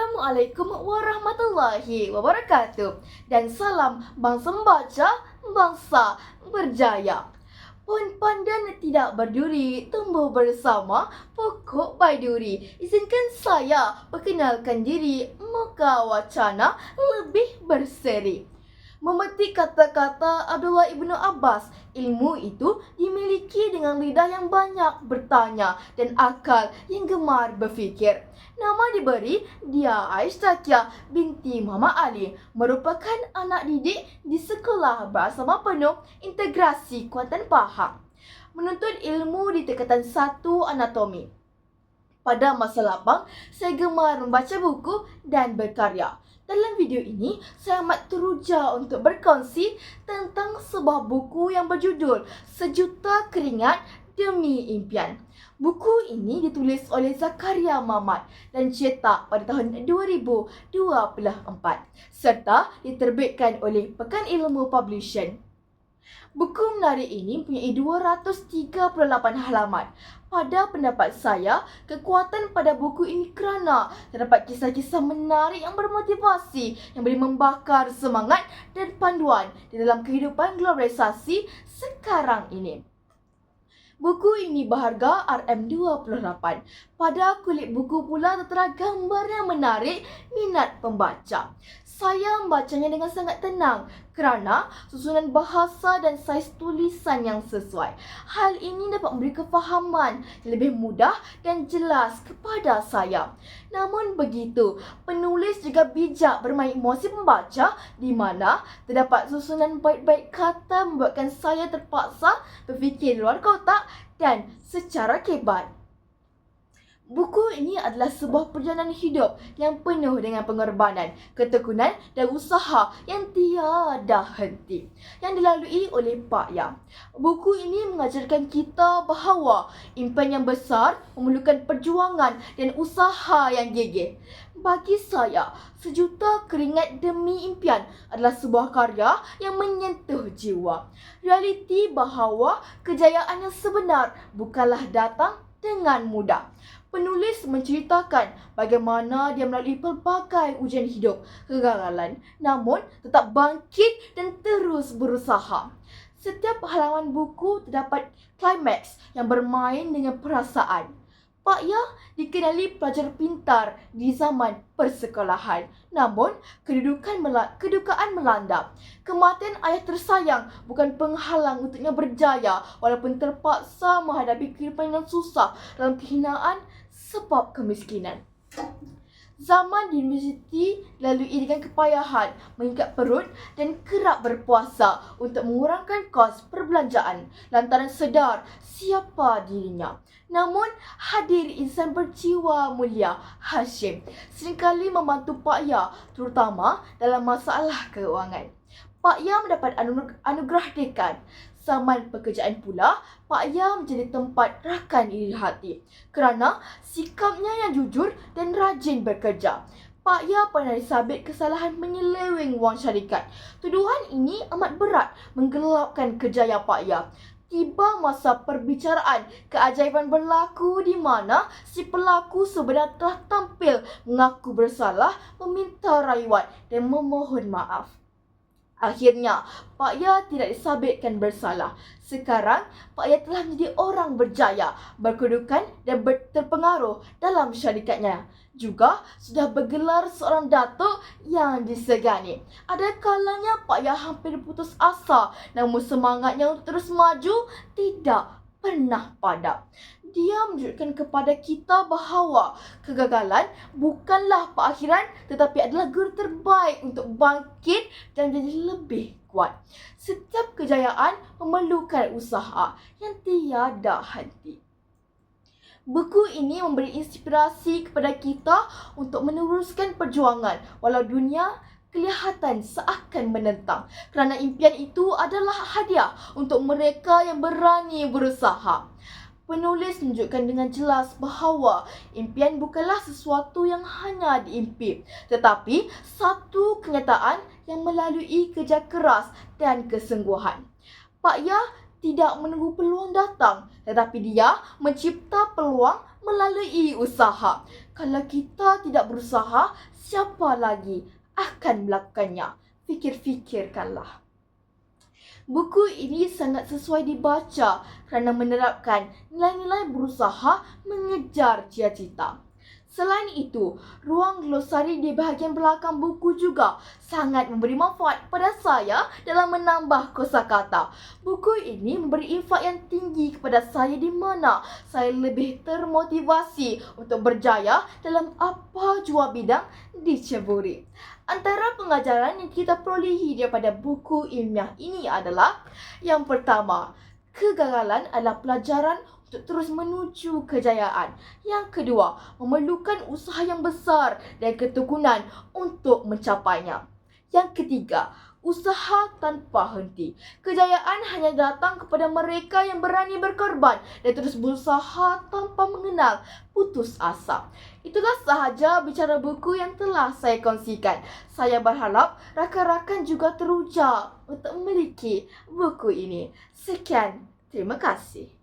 Assalamualaikum warahmatullahi wabarakatuh dan salam bangsa membaca, bangsa berjaya. Pohon pandan tidak berduri, tumbuh bersama pokok baiduri. Izinkan saya perkenalkan diri, muka wacana lebih berseri. Memetik kata-kata Abdullah ibnu Abbas, ilmu itu dimiliki dengan lidah yang banyak bertanya dan akal yang gemar berfikir. Nama diberi dia Aisyah binti Muhammad Ali merupakan anak didik di sekolah bersama penuh integrasi kuatan paham. Menuntut ilmu di tingkatan satu anatomi. Pada masa lapang, saya gemar membaca buku dan berkarya. Dalam video ini, saya amat teruja untuk berkongsi tentang sebuah buku yang berjudul Sejuta Keringat Demi Impian. Buku ini ditulis oleh Zakaria Mamat dan cetak pada tahun 2024 serta diterbitkan oleh Pekan Ilmu Publishing. Buku menarik ini mempunyai 238 halaman. Pada pendapat saya, kekuatan pada buku ini kerana terdapat kisah-kisah menarik yang bermotivasi yang boleh membakar semangat dan panduan di dalam kehidupan globalisasi sekarang ini. Buku ini berharga RM28. Pada kulit buku pula tertera gambar yang menarik minat pembaca. Saya membacanya dengan sangat tenang kerana susunan bahasa dan saiz tulisan yang sesuai. Hal ini dapat memberi kefahaman yang lebih mudah dan jelas kepada saya. Namun begitu, penulis juga bijak bermain emosi pembaca di mana terdapat susunan baik-baik kata membuatkan saya terpaksa berfikir luar kotak dan secara kebat. Buku ini adalah sebuah perjalanan hidup yang penuh dengan pengorbanan, ketekunan dan usaha yang tiada henti yang dilalui oleh Pak Ya. Buku ini mengajarkan kita bahawa impian yang besar memerlukan perjuangan dan usaha yang gigih. Bagi saya, sejuta keringat demi impian adalah sebuah karya yang menyentuh jiwa. Realiti bahawa kejayaan yang sebenar bukanlah datang dengan mudah. Penulis menceritakan bagaimana dia melalui pelbagai ujian hidup, kegagalan, namun tetap bangkit dan terus berusaha. Setiap halaman buku terdapat klimaks yang bermain dengan perasaan. Pak Ya dikenali pelajar pintar di zaman persekolahan. Namun, kedudukan mela- kedukaan melanda. Kematian ayah tersayang bukan penghalang untuknya berjaya walaupun terpaksa menghadapi kehidupan yang susah dalam kehinaan sebab kemiskinan. Zaman di universiti lalui dengan kepayahan mengikat perut dan kerap berpuasa untuk mengurangkan kos perbelanjaan lantaran sedar siapa dirinya. Namun, hadir insan berjiwa mulia, Hashim, seringkali membantu Pak Ya terutama dalam masalah keuangan. Pak Ya mendapat anugerah dekan zaman pekerjaan pula, Pak Ya menjadi tempat rakan iri hati kerana sikapnya yang jujur dan rajin bekerja. Pak Ya pernah disabit kesalahan menyeleweng wang syarikat. Tuduhan ini amat berat menggelapkan kerjaya Pak Ya. Tiba masa perbicaraan, keajaiban berlaku di mana si pelaku sebenarnya telah tampil mengaku bersalah, meminta rayuan dan memohon maaf. Akhirnya, Pak Ya tidak disabitkan bersalah. Sekarang, Pak Ya telah menjadi orang berjaya, berkedudukan dan terpengaruh dalam syarikatnya. Juga sudah bergelar seorang datuk yang disegani. Ada kalanya Pak Ya hampir putus asa, namun semangatnya untuk terus maju tidak pernah padam dia menunjukkan kepada kita bahawa kegagalan bukanlah perakhiran tetapi adalah guru terbaik untuk bangkit dan jadi lebih kuat. Setiap kejayaan memerlukan usaha yang tiada henti. Buku ini memberi inspirasi kepada kita untuk meneruskan perjuangan walau dunia kelihatan seakan menentang kerana impian itu adalah hadiah untuk mereka yang berani berusaha. Penulis menunjukkan dengan jelas bahawa impian bukanlah sesuatu yang hanya diimpi, tetapi satu kenyataan yang melalui kerja keras dan kesungguhan. Pak Ya tidak menunggu peluang datang, tetapi dia mencipta peluang melalui usaha. Kalau kita tidak berusaha, siapa lagi akan melakukannya? Fikir-fikirkanlah. Buku ini sangat sesuai dibaca kerana menerapkan nilai-nilai berusaha mengejar cita-cita. Selain itu, ruang glosari di bahagian belakang buku juga sangat memberi manfaat kepada saya dalam menambah kosakata. Buku ini memberi infak yang tinggi kepada saya di mana saya lebih termotivasi untuk berjaya dalam apa jua bidang diceburi. Antara pengajaran yang kita perolehi daripada buku ilmiah ini adalah yang pertama, kegagalan adalah pelajaran untuk terus menuju kejayaan. Yang kedua, memerlukan usaha yang besar dan ketekunan untuk mencapainya. Yang ketiga, usaha tanpa henti. Kejayaan hanya datang kepada mereka yang berani berkorban dan terus berusaha tanpa mengenal putus asa. Itulah sahaja bicara buku yang telah saya kongsikan. Saya berharap rakan-rakan juga teruja untuk memiliki buku ini. Sekian, terima kasih.